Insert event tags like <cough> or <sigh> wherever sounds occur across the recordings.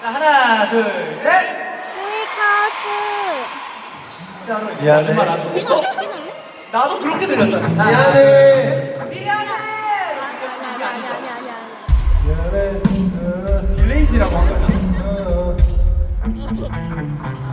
자 하나 둘 셋. 스위카스. 진짜로 미안해. 거짓말 안 하고. 어? 나도 그렇게 들렸어. 미안해. 미안해. 아니 아니 아니 아니 아니. 미안해. 어, 빌레이지라고 한 거야. 어. 근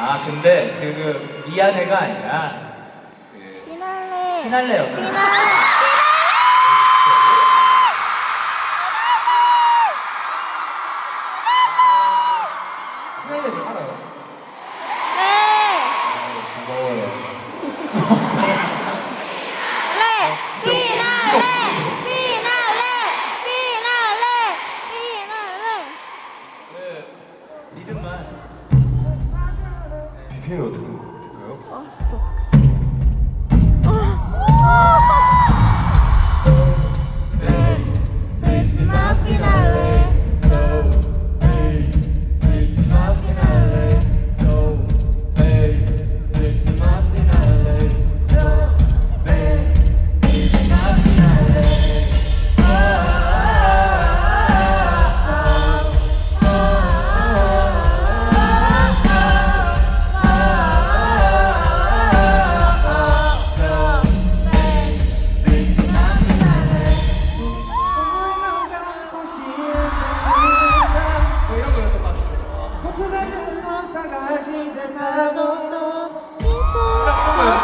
아 근데 지금 미안해가 아니라 그 피날레. 피날레였나? 피날레. 피날레를 알아요? 네. 고마워요. 레. 피날레. 피날레. 피날레. 피날레. 그 리듬만 BPM이 어떻게 될까요? 아, 진짜 어떡해.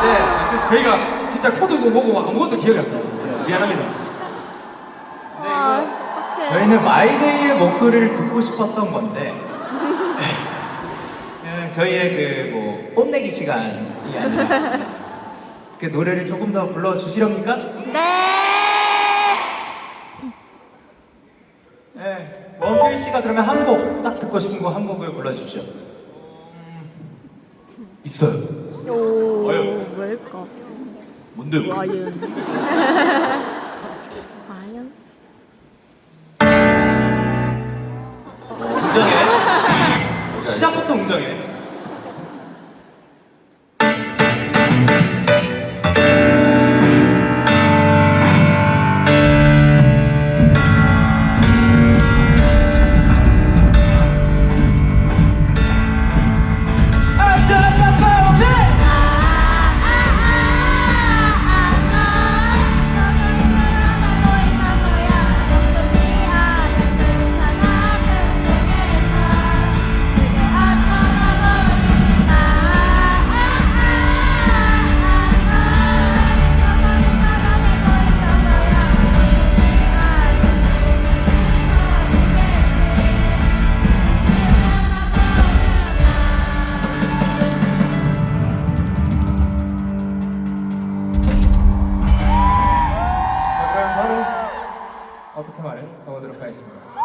네, 그 저희가 진짜 코드고 뭐고 아무것도 기억이 안 나요. 미안합니다. 아, 어떡해. 저희는 마이데이의 목소리를 듣고 싶었던 건데 그냥 <laughs> 저희의 그뭐 뽐내기 시간이 아니라 그 노래를 조금 더 불러 주시렵니까? 네. 네. 원필 씨가 그러면 한 곡 딱 듣고 싶은 거 한 곡을 불러 주십시오. 있어요. 오, 어휴. 뭘까? 뭔데? 과연. <laughs> 과연? 웅장해. 시작부터 웅장해. 어떻게 말해? 가보도록 하겠습니다.